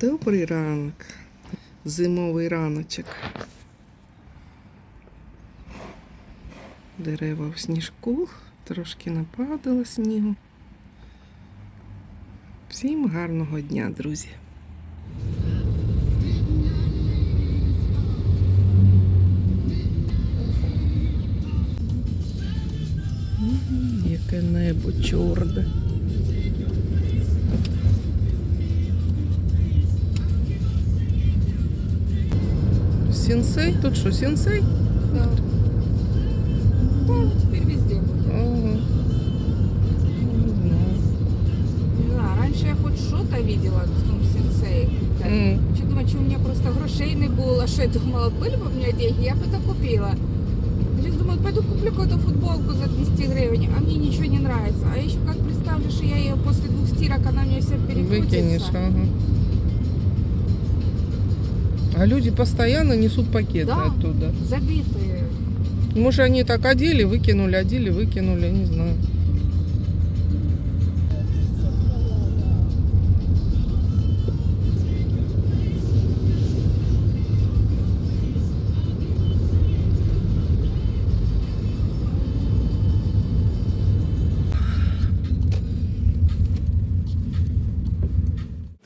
Добрий ранок. Зимовий раночок. Дерева в сніжку, трошки нападало снігу. Всім гарного дня, друзі. Яке небо чорне. Сенсей? Тут что, сенсей? Да. Ну, теперь везде будет. Ага. Не знаю. Раньше я хоть что-то видела в том сенсее. Чи думаю, чи у меня просто грошей не було, що я думала, были бы у меня деньги, я бы это купила. Сейчас думаю, пойду куплю какую-то футболку за 200 гривен, а мне ничего не нравится. А еще как представлю, что я ее после двух стирок, она мне вся перекрутится. Выкинешь, ага. А люди постоянно несут пакеты Да. оттуда. Забитые. Может, они так одели, выкинули, одели, выкинули, не знаю.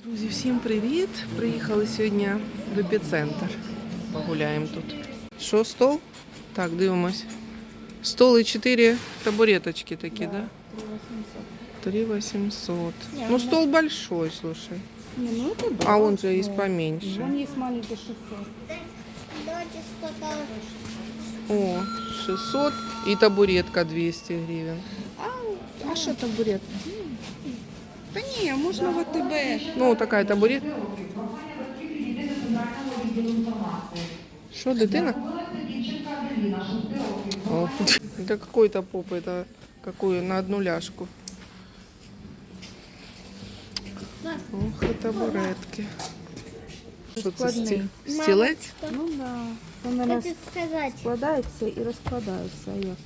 Друзі, всім привіт! Приїхали сьогодні в епіцентр. Погуляємо тут. Що, стол? Так, дивимось. Стол и 4 табуреточки такие, да? 3 800. Не, Ну, ну, стол большой, слушай. Не, ну это да. А он же есть поменьше. Вон есть маленький 600. Давайте 100 О, 600 и табуретка 200 гривен. А, а що табурет? Та ні, можна в АТБ. Ну, такая Табурет. Что, дитина? О, это какой-то поп, это какую, на одну ляжку. Ох, и табуретки. Що це Складний. сті... стілець? Ну да. Це, наверное, Хочу сказать. складається і розкладається. А як?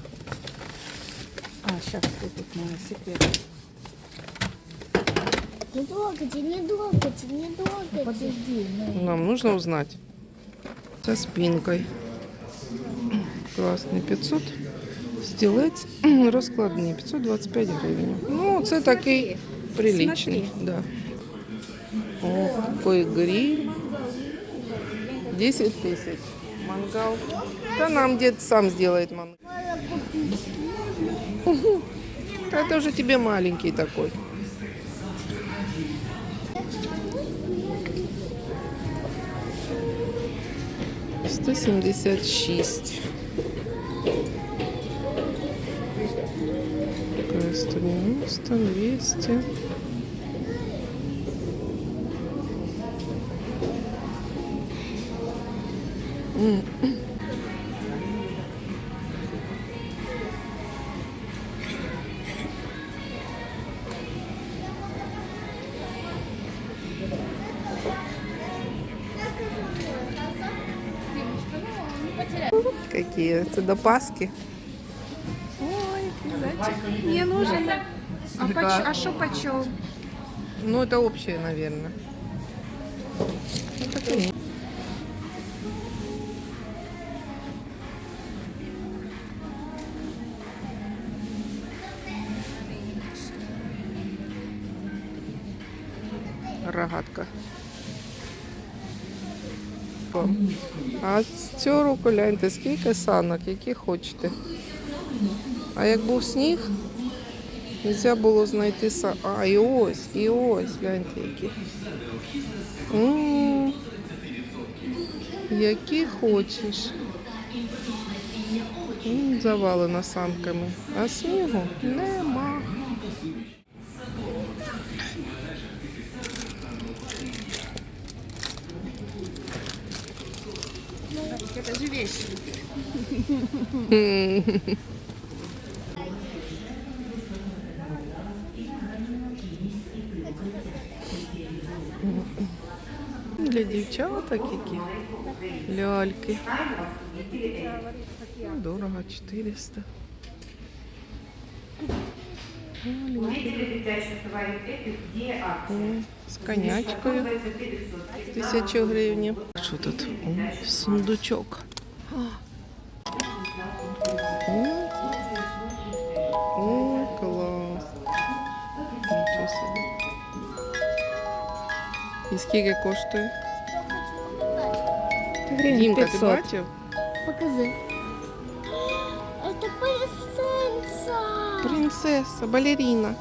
А, зараз тут моя секрет. Не трогайте, не трогайте, не трогайте. Подожди, ну. Нам нужно узнать. Со спинкой. Класний 500. Стілець розкладний 525 гривень. Ну, це такий приличний. Да. О, какой гриль. 10 тысяч. Мангал. Да нам дед сам сделает мангал. Это уже тебе маленький такой. 176. Такая 190, 200. Mm-hmm. Какие? Это до Пасхи? Ой, зайчик. Мне нужен. А, поч... а что почем? Ну, это общее, наверное. Ну, О, А цього року гляньте, скільки санок, які хочете. А як був сніг, Нельзя було знайти са. А, і ось, і ось, гляньте які. М, Які хочеш. М, Завалено санками. А снігу нема. Для дівчаток які. Ляльки. Ну, Дорого, 400. Видели дитячих товарів Епік діє акція. М, З конячкою. 25% Тисячу гривень. Що тут? О, сундучок. І скільки коштує? Дімка, ти бачив? Покажи. Это принцесса. Принцеса, балерина.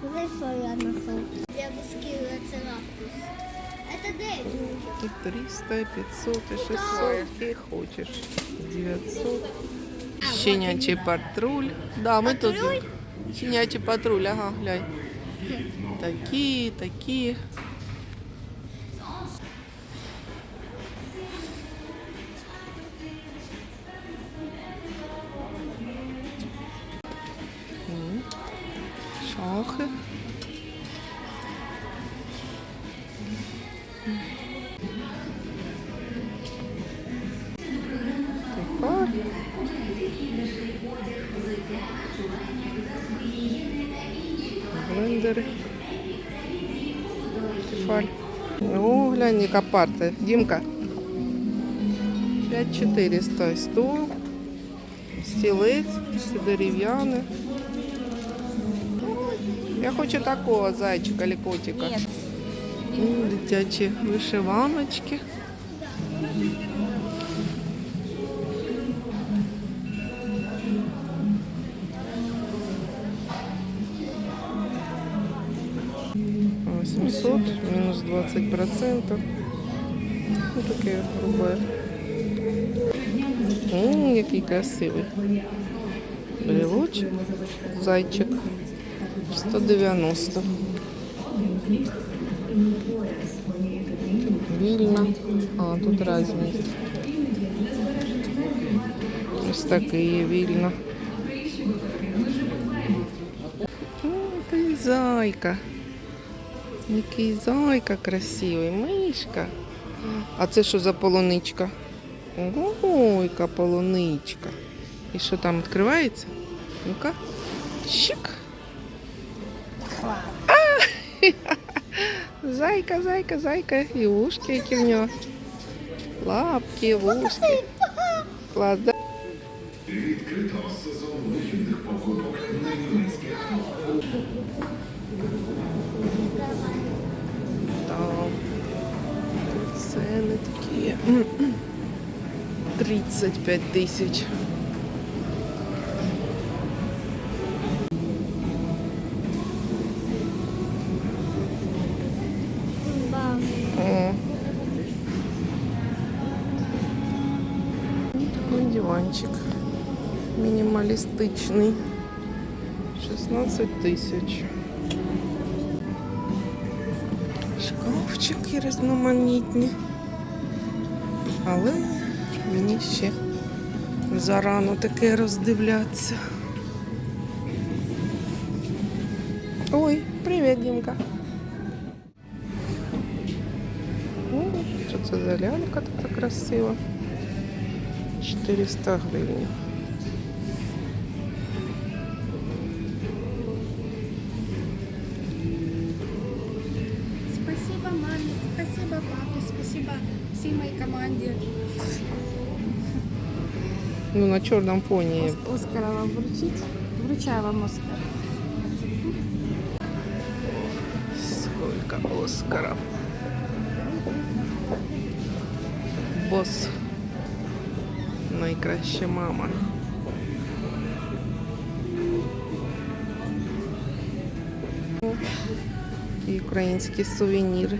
Смотри, что я нашел. Девушки царапус. Это Дэвид. І 300, 500, і 600, які хочеш. 900. Щенячий патруль. Да, ми тут. Щенячий патруль, ага, глянь. Такі, такі. О, глянь, яка парта. Дімка. 5400 стул. Стілець, все дерев'яне. Я хочу такого зайчика или котика. М, Дитячі вишиваночки. 20 процентов. Ну, таке грубе. М, який красивий. Брелочок, зайчик. 190. Вільно. А, тут різні. Ось такий є вільно. О, зайка. Який зайка красивий, мишка. А це що за полуничка? Ой, яка полуничка. І що там відкривається? Ну-ка. Щик. А! Зайка, зайка, зайка. І ушки, які в нього. Лапки, вушки. Клас, да? Там тут ціни такі. 35 тисяч. Диванчик. Мінімалістичний. 16 тисяч. Шкафчики різноманітні. Але мені ще зарано таке роздивлятися. Ой, привіт, Дімка. Що це за лялька така красива? 400 гривень. Спасибо маме, спасибо папе, спасибо всей моей команде. Ну, на чорному фоні. Оскара вам вручить. Вручаю вам Оскар. Сколько Оскаров. Бос. Найкраща мама. Українські сувеніри.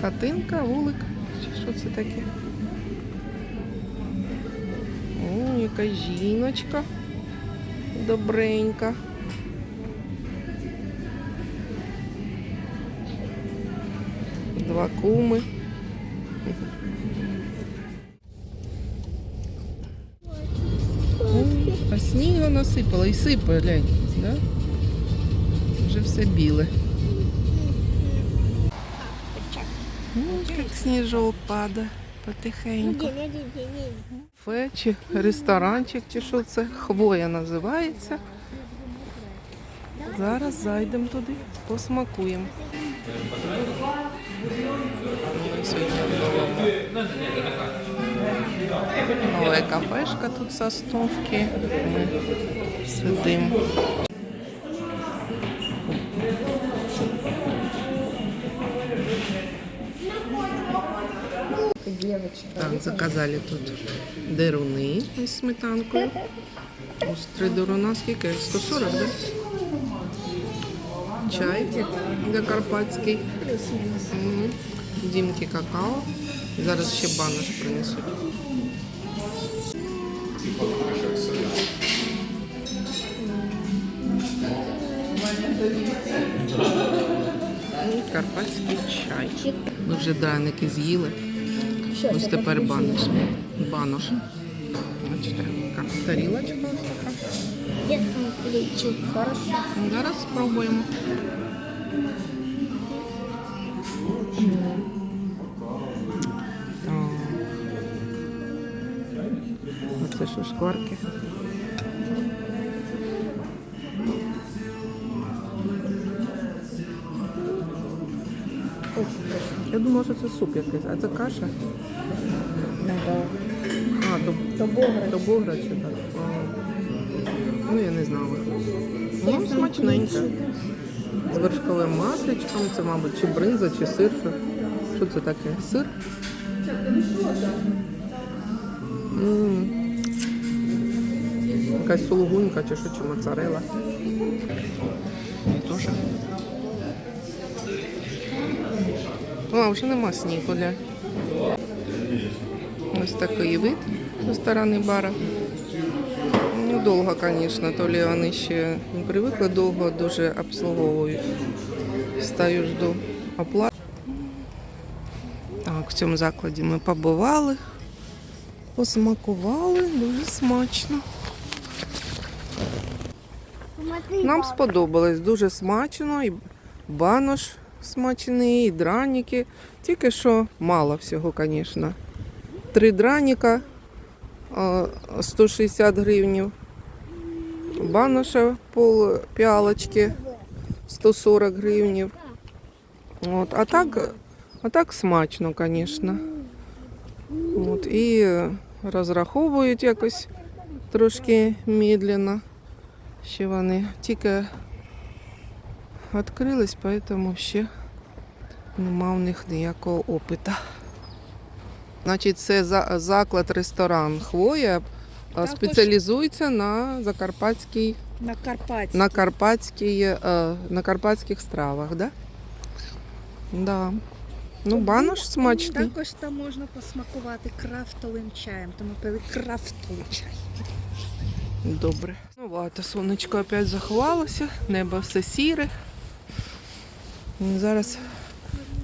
Хатинка, вулик. Що це таке? О, яка жіночка. Добренька. Два куми. Насипало і сипає, глянь, да? Вже все біле. О, як сніжок падає. потихеньку. Чи ресторанчик, чи що це? Хвоя називається. Зараз зайдемо туди, посмакуємо. Новая кафешка тут з Остовки. Ми сидимо. Так, заказали тут деруни із сметанкою. Ось три деруна, скільки? 140, да? Чай для карпатський. Дімки какао. Зараз ще банош принесуть. І Карпатський чай. Ми вже драники з'їли. Ось тепер банош. Банош. Бачите, тарілочка ось така. Хорошо. Зараз спробуємо. Оце що шкварки. Я думала, що це суп якийсь, а це каша. А, то, то бограч. То бограч, так. Ну, я не знала. Ну, смачненько. З вершковим масличком. Це, мабуть, чи бринза, чи сир. Що, що це таке? Сир? М. Якась сулугунька чи що, чи моцарела. А, вже нема снігу, ля. Ось такий вид зі сторони бара. Ну, довго, звісно, то лі вони ще не привикли довго, дуже обслуговують. Стаю жду оплати. Так, в цьому закладі ми побували, посмакували, дуже смачно. Нам сподобалось дуже смачно, і банош смачний, і драніки. Тільки що мало всього, звісно. Три драніка 160 гривнів. Баноша пол піалочки 140 гривнів. От, а так, а так смачно, звісно. От, і розраховують якось трошки медленно. Ще вони тільки відкрились, тому ще нема в них ніякого опиту. Значить, це заклад ресторан Хвоя спеціалізується на закарпатській, На Карпаті. на карпатській, е, на карпатських стравах, да? Да. Ну, банош смачний. Також там можна посмакувати крафтовим чаєм, тому пили крафтовий чай. Добре. Ну ладно, сонечко опять заховалося, небо все сіре. Зараз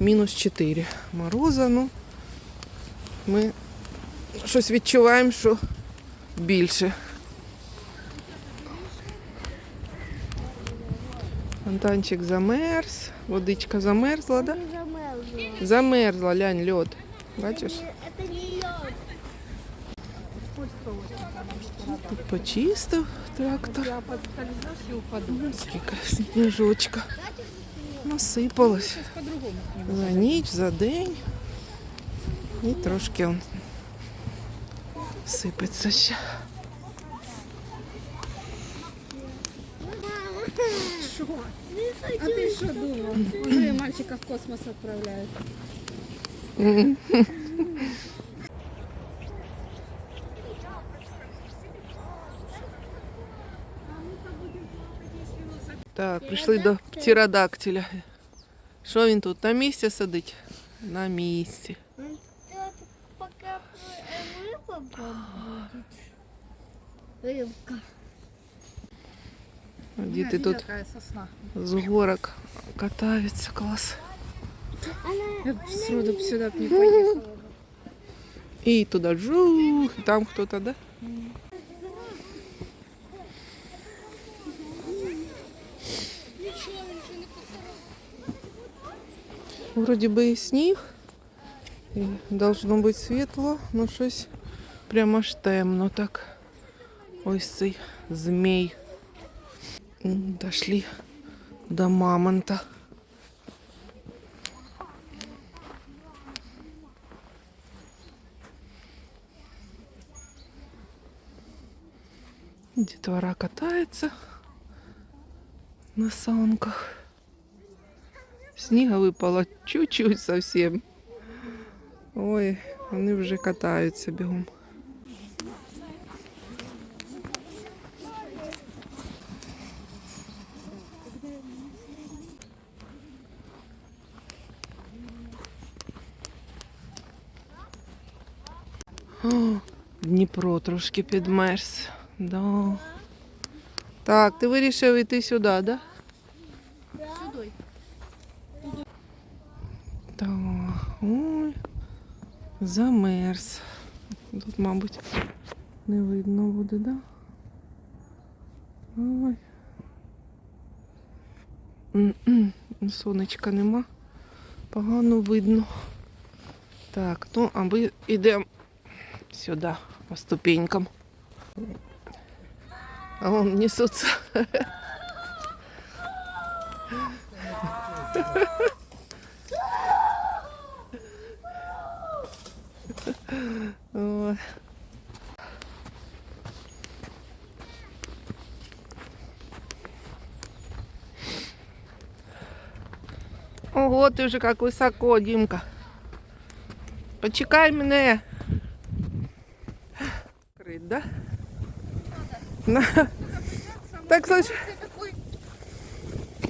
мінус 4 мороза. Ну, ми щось відчуваємо, що більше. Фонтанчик замерз, водичка замерзла, да? замерзла. Замерзла, лянь, льод. Бачиш? Это не лед. Тут почистив трактор. Скільки сніжочка. Насипалось. За ніч, за день. І трошки он сипеться ще. Що? А ти що думав? Уже мальчика в космос відправляють. Так, прийшли до птеродактиля. Що він тут? На місці сидить? На місці. Это пока рыба будет. Рыбка. Діти тут Така сосна. з горок катаються. Клас. Я б сроду б сюди б не поїхала. І туди жух, і там хто-то, да? Вроді би і сніг, І должно бути світло, ну щось прямо аж темно так. Ось цей змій. М, Дошли до мамонта. Детвора катается на санках. Снега выпало чуть-чуть совсем. Ой, вони вже катаються бігом. О, Дніпро трошки підмерз. Да. Так, ти вирішив йти сюди, так? Да? Так, ой, замерз. Тут, мабуть, не видно буде, да? Ой. Сонечка нема. Погано видно. Так, ну, а ми йдемо сюди, по ступенькам. А вон несуться. Ого, ти вже як високо, Дімка. Почекай мене. Крит, да? На. Так, слушай.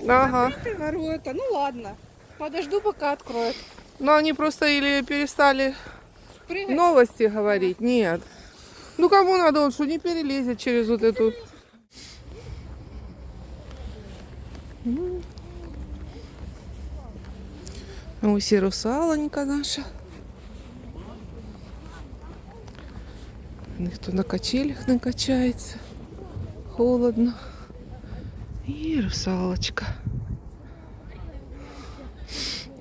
Ага. Говорю, ну ладно. Подожду, пока откроют. Но они просто или перестали Прыгай. новости говорить. Нет. Ну кому надо, он что не перелезет через вот эту. М. Ось і русалонька наша. Ніхто на качелях не качається. Холодно. І русалочка.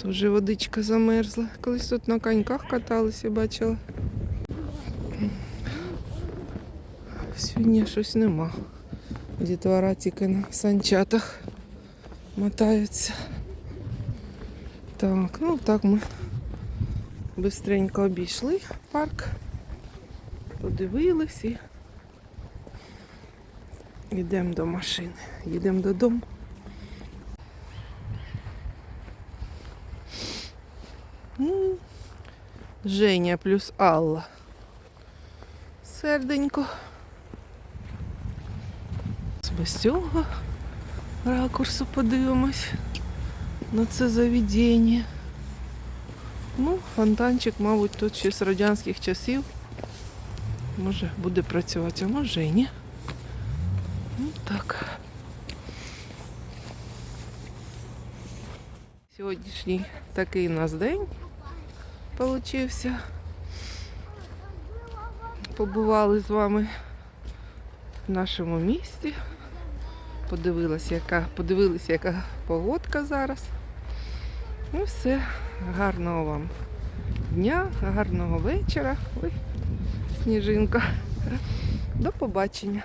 Тоже водичка замерзла. Колись тут на коньках каталися, бачила. Сьогодні щось нема. Дітвора тільки на санчатах мотаються. Так, ну так ми бистренько обійшли парк, подивились і йдемо до машини, їдемо додому. Женя плюс Алла. Серденько. Без цього ракурсу подивимось на це заведення. Ну, фонтанчик, мабуть, тут ще з радянських часів. Може буде працювати, а може і ні. Ну так. Сьогоднішній такий у нас день получився. Побували з вами в нашому місті. Подивилася, яка, подивилися, яка погодка зараз. Ну все, гарного вам дня, гарного вечора. Ой, сніжинка. До побачення.